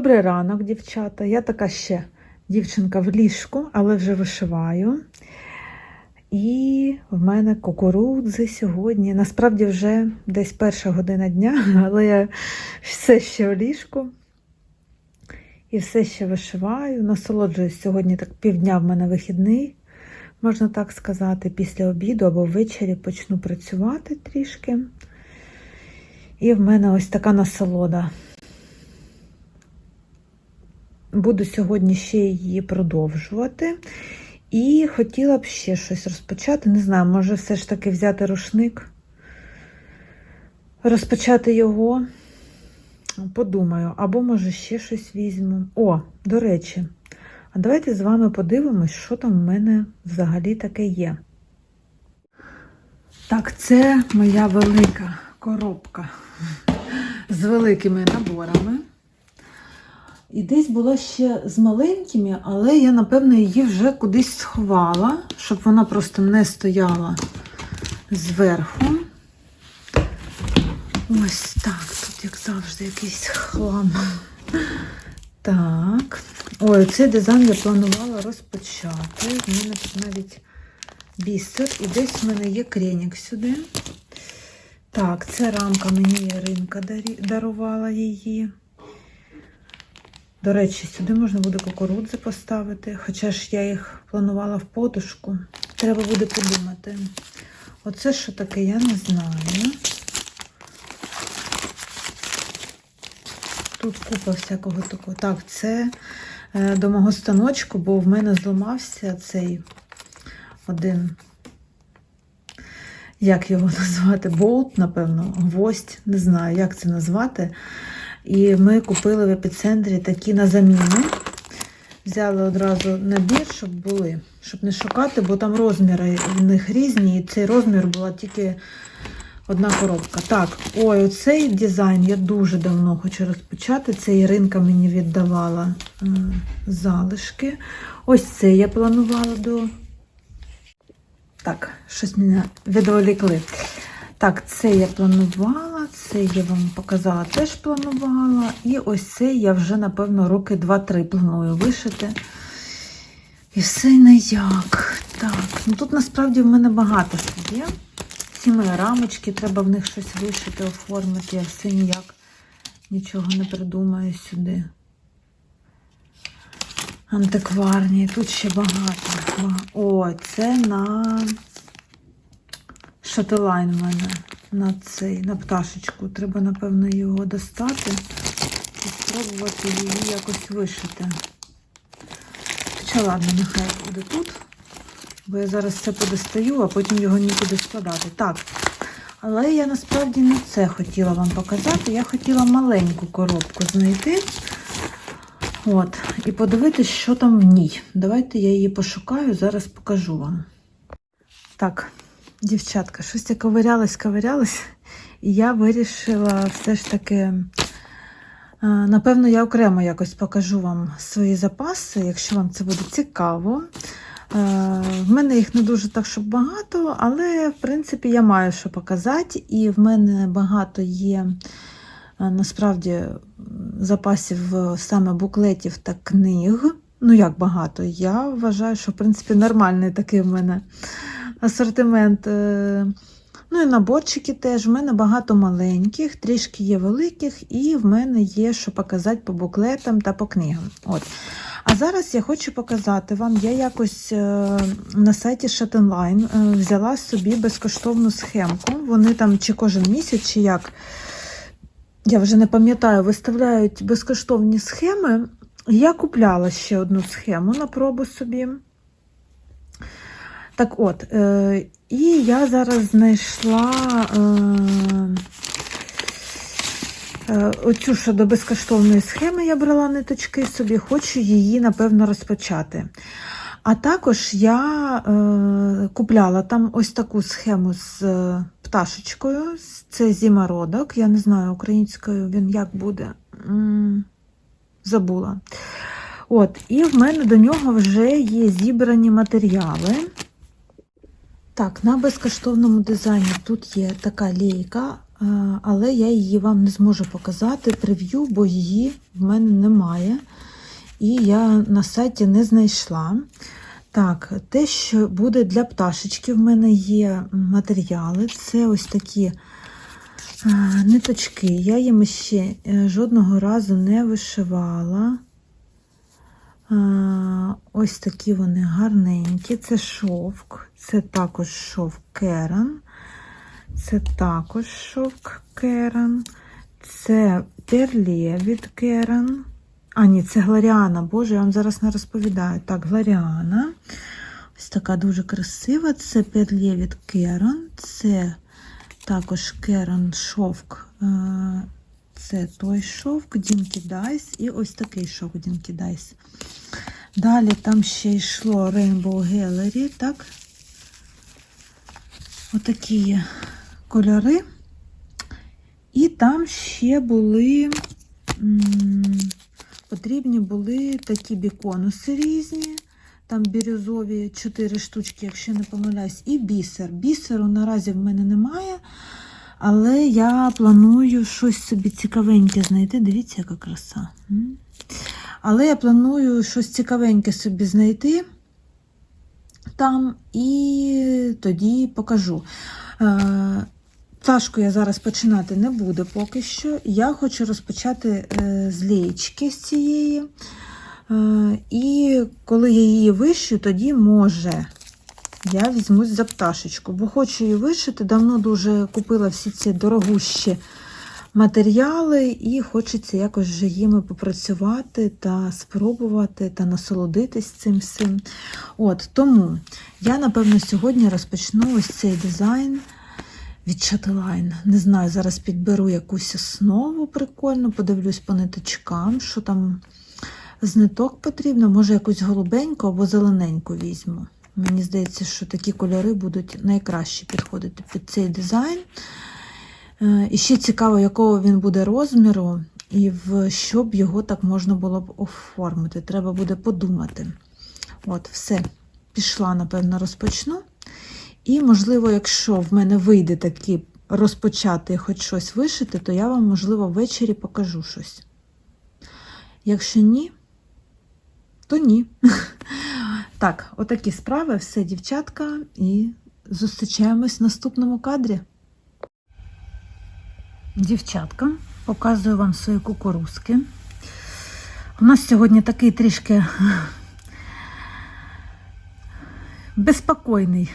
Добрий ранок, дівчата. Я така ще дівчинка в ліжку, але вже вишиваю. І в мене кукурудзи сьогодні. Насправді вже десь перша година дня, але я все ще в ліжку. І все ще вишиваю. Насолоджуюсь сьогодні так півдня в мене вихідний, можна так сказати, після обіду або ввечері почну працювати трішки. І в мене ось така насолода. Буду сьогодні ще її продовжувати. І хотіла б ще щось розпочати. Не знаю, може все ж таки взяти рушник, розпочати його. Подумаю, або може ще щось візьму. О, до речі, а давайте з вами подивимось, що там в мене взагалі таке є. Так, це моя велика коробка з великими наборами. І десь була ще з маленькими, але я, напевно, її вже кудись сховала, щоб вона просто не стояла зверху. Ось так, тут, як завжди, якийсь хлам. Так. Ой, цей дизайн я планувала розпочати. В мене тут навіть бісер. І десь в мене є кренік сюди. Так, це рамка мені Яринка дарувала її. До речі, сюди можна буде кукурудзи поставити, хоча ж я їх планувала в подушку. Треба буде подумати. Оце що таке, я не знаю. Тут купа всякого такого. Так, це е, до мого станочку, бо в мене зламався цей один, як його назвати, болт, напевно, гвоздь, не знаю, як це назвати. І ми купили в епіцентрі такі на заміну. Взяли одразу набір, щоб були, щоб не шукати, бо там розміри в них різні, і цей розмір була тільки одна коробка. Так, ой, оцей дизайн я дуже давно хочу розпочати. Це Іринка мені віддавала е, залишки. Ось це я планувала до. Так, щось мене відволікли. Так, це я планувала, це я вам показала, теж планувала. І ось це я вже, напевно, роки 2-3 планую вишити. І все не як. Так, ну тут насправді в мене багато що є. Ці мої рамочки, треба в них щось вишити, оформити. Я все ніяк нічого не придумаю сюди. Антикварні, тут ще багато. О, це на шателайн в мене на цей, на пташечку. Треба, напевно, його достати і спробувати її якось вишити. Хоча ладно, нехай буде тут, бо я зараз це подостаю, а потім його нікуди складати. Так. Але я насправді не це хотіла вам показати. Я хотіла маленьку коробку знайти. От, і подивитись, що там в ній. Давайте я її пошукаю, зараз покажу вам. Так, дівчатка, щось я ковирялась, ковирялась, і я вирішила все ж таки, е, напевно, я окремо якось покажу вам свої запаси, якщо вам це буде цікаво. Е, В мене їх не дуже так, щоб багато, але в принципі я маю що показати, і в мене багато є е, насправді запасів саме буклетів та книг. Ну, як багато. Я вважаю, що в принципі нормальний такий в мене асортимент. Е, Ну і наборчики теж. В мене багато маленьких, трішки є великих, і в мене є що показати по буклетам та по книгам. От. А зараз я хочу показати вам, я якось е, на сайті е, взяла собі безкоштовну схемку. Вони там чи кожен місяць, чи як, я вже не пам'ятаю, виставляють безкоштовні схеми. Я купляла ще одну схему на пробу собі. Так от, е, і я зараз знайшла е, е, оцю що до безкоштовної схеми я брала ниточки собі, хочу її, напевно, розпочати. А також я е, купляла там ось таку схему з е, пташечкою. Це зімородок. Я не знаю, українською він як буде. М, Забула. От, і в мене до нього вже є зібрані матеріали. Так, на безкоштовному дизайні тут є така лейка Е, але я її вам не зможу показати прев'ю, бо її в мене немає. І я на сайті не знайшла. Так, те, що буде для пташечки, в мене є матеріали. Це ось такі ниточки. Я їм ще е, жодного разу не вишивала. Ось такі вони гарненькі. Це шовк, це також шовк керан. Це також шовк керан. Це перлє від керан. А, ні, це Глоріана. Боже, я вам зараз не розповідаю. Так, Глоріана. Ось така дуже красива. Це перлє від керан. Це також керан шовк. Це той шовк Дінкі Дайс. І ось такий шовк Дінкі Дайс. Далі там ще йшло Rainbow Gallery, так? Отакі кольори. І там ще були потрібні були такі біконуси різні. Там бірюзові 4 штучки, якщо не помиляюсь, і бісер. Бісеру наразі в мене немає, але я планую щось собі цікавеньке знайти. Дивіться, яка краса. Але я планую щось цікавеньке собі знайти там і тоді покажу. Е, Пташку я зараз починати не буду поки що. Я хочу розпочати е, з лієчки з цієї. Е, І коли я її вишию, тоді може я візьмусь за пташечку, бо хочу її вишити. Давно дуже купила всі ці дорогущі матеріали, і хочеться якось вже їми попрацювати та спробувати та насолодитись цим всім. От, Тому я, напевно, сьогодні розпочну ось цей дизайн від Chatelaine. Не знаю, зараз підберу якусь основу прикольну, подивлюсь по ниточкам, що там з ниток потрібно. Може, якусь голубеньку або зелененьку візьму. Мені здається, що такі кольори будуть найкраще підходити під цей дизайн. Е, І ще цікаво, якого він буде розміру, і в що б його так можна було б оформити. Треба буде подумати. От, все, пішла, напевно, розпочну. І, можливо, якщо в мене вийде таки розпочати хоч щось вишити, то я вам, можливо, ввечері покажу щось. Якщо ні, то ні. Так, отакі справи, все, дівчатка, і зустрічаємось в наступному кадрі. Дівчатка, показую вам свої кукурузки. У нас сьогодні такий трішки безпокійний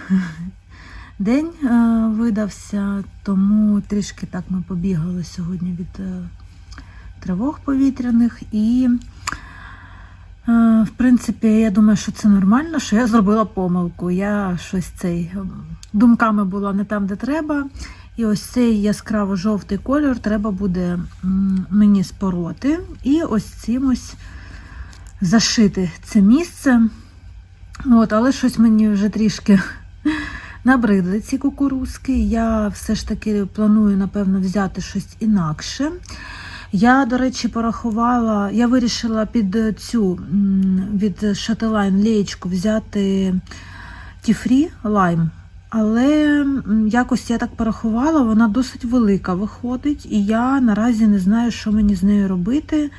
день е, видався, тому трішки так ми побігали сьогодні від е, тривог повітряних. І, е, в принципі, я думаю, що це нормально, що я зробила помилку. Я щось цей е, думками була не там, де треба. І ось цей яскраво-жовтий кольор треба буде мені спороти. І ось цим ось зашити це місце. От, але щось мені вже трішки набридли ці кукурузки. Я все ж таки планую, напевно, взяти щось інакше. Я, до речі, порахувала, я вирішила під цю від Шателайн леєчку взяти Тіфрі лайм. Але якось я так порахувала, вона досить велика виходить, і я наразі не знаю, що мені з нею робити.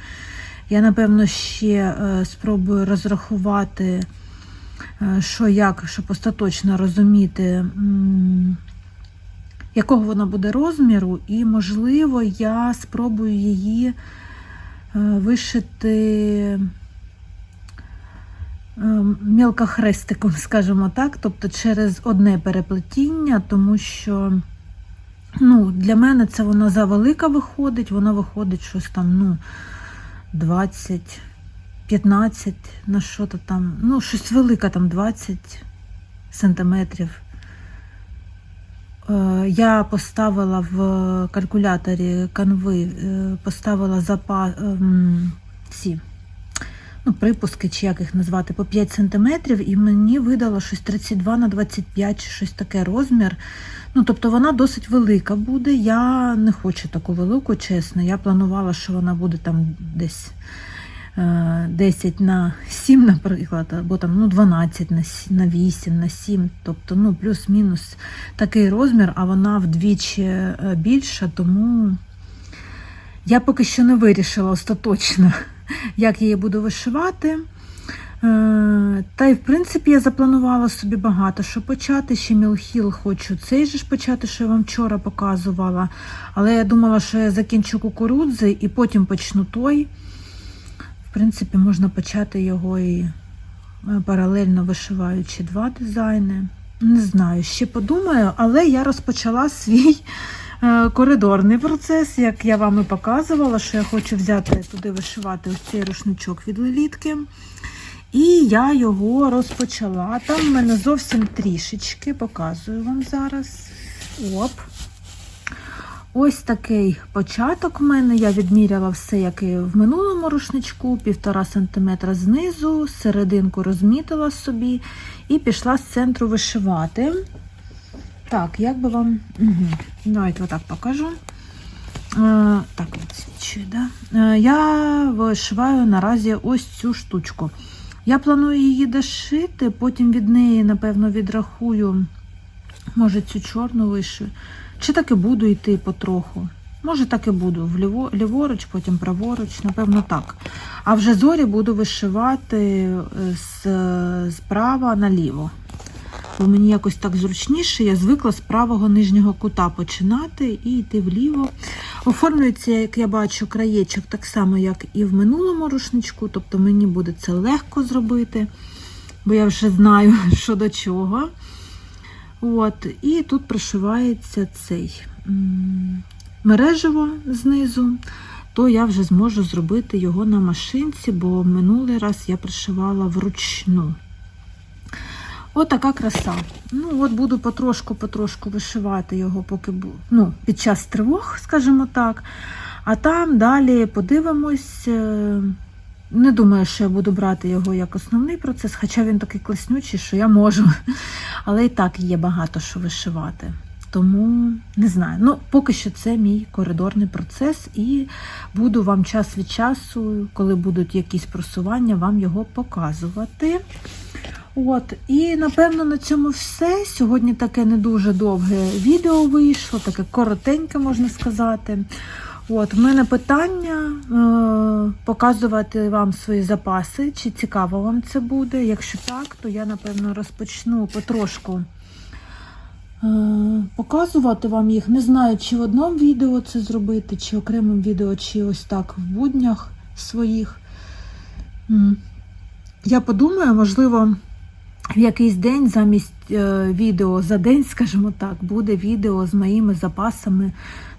Я, напевно, ще е, спробую розрахувати, е, що як, щоб остаточно розуміти, якого вона буде розміру, і, можливо, я спробую її е, вишити мілкохрестиком, скажімо так, тобто через одне переплетіння, тому що ну, для мене це вона завелика виходить, вона виходить щось там, ну, 20, 15 на що то там, ну, щось велике, там 20 сантиметрів. Е, Я поставила в калькуляторі канви, е, поставила запа ем, ці ну, припуски, чи як їх назвати, по 5 см, і мені видало щось 32 на 25 чи щось таке розмір. Ну, тобто вона досить велика буде. Я не хочу таку велику, чесно. Я планувала, що вона буде там десь е, 10 на 7, наприклад, або там ну, 12 на, сі- на 8, на 7, тобто ну, плюс-мінус такий розмір, а вона вдвічі е, більша, тому я поки що не вирішила остаточно, як я її буду вишивати. Е, Та й в принципі я запланувала собі багато що почати. Ще мілхіл хочу цей же ж почати, що я вам вчора показувала. Але я думала, що я закінчу кукурудзи і потім почну той. В принципі, можна почати його і е, паралельно вишиваючи два дизайни. Не знаю, ще подумаю, але я розпочала свій коридорний процес, як я вам і показувала, що я хочу взяти туди вишивати ось цей рушничок від лелітки. І я його розпочала. Там в мене зовсім трішечки, показую вам зараз. Оп. Ось такий початок в мене. Я відміряла все, як і в минулому рушничку, півтора сантиметра знизу, серединку розмітила собі і пішла з центру вишивати. Так, як би вам. Угу. Давайте отак покажу. Е, так, відсвічую, да? Е, я вишиваю наразі ось цю штучку. Я планую її дошити, потім від неї, напевно, відрахую, може, цю чорну вишию. Чи так і буду йти потроху. Може, так і буду. Вліво, ліворуч, потім праворуч, напевно, так. А вже зорі буду вишивати е, з, справа наліво. Бо мені якось так зручніше, я звикла з правого нижнього кута починати і йти вліво. Оформлюється, як я бачу, краєчок так само, як і в минулому рушничку, тобто мені буде це легко зробити, бо я вже знаю, що до чого. От, І тут пришивається цей мережево знизу, то я вже зможу зробити його на машинці, бо минулий раз я пришивала вручну. От така краса. Ну, от буду потрошку-потрошку вишивати його, поки ну, під час тривог, скажімо так. А там далі подивимось. е, Не думаю, що я буду брати його як основний процес, хоча він такий класнючий, що я можу. Але і так є багато що вишивати. Тому не знаю. Ну, поки що це мій коридорний процес, і буду вам час від часу, коли будуть якісь просування, вам його показувати. От, і напевно на цьому все. Сьогодні таке не дуже довге відео вийшло, таке коротеньке, можна сказати. От, в мене питання е, показувати вам свої запаси, чи цікаво вам це буде. Якщо так, то я напевно розпочну потрошку е, показувати вам їх. Не знаю, чи в одному відео це зробити, чи окремим відео, чи ось так в буднях своїх. Я подумаю, можливо, в якийсь день замість е, відео за день, скажімо так, буде відео з моїми запасами,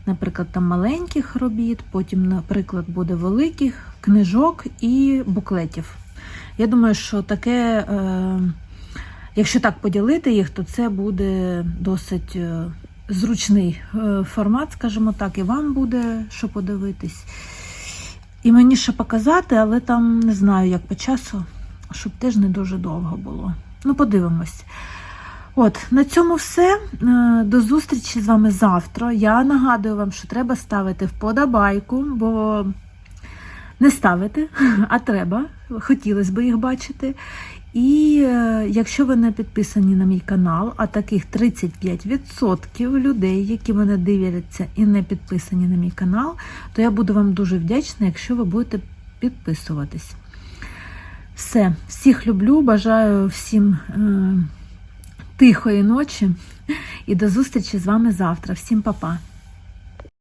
наприклад, там маленьких робіт, потім, наприклад, буде великих книжок і буклетів. Я думаю, що таке, е, якщо так поділити їх, то це буде досить е, зручний формат, скажімо так, і вам буде що подивитись. І мені ще показати, але там не знаю, як по часу, щоб теж не дуже довго було. Ну, подивимось. От, на цьому все. Е, До зустрічі з вами завтра. Я нагадую вам, що треба ставити вподобайку, бо не ставити, а треба. Хотілося б їх бачити. І е, якщо ви не підписані на мій канал, а таких 35% людей, які мене дивляться і не підписані на мій канал, то я буду вам дуже вдячна, якщо ви будете підписуватись. Все, всіх люблю, бажаю всім е, тихої ночі і до зустрічі з вами завтра. Всім па-па!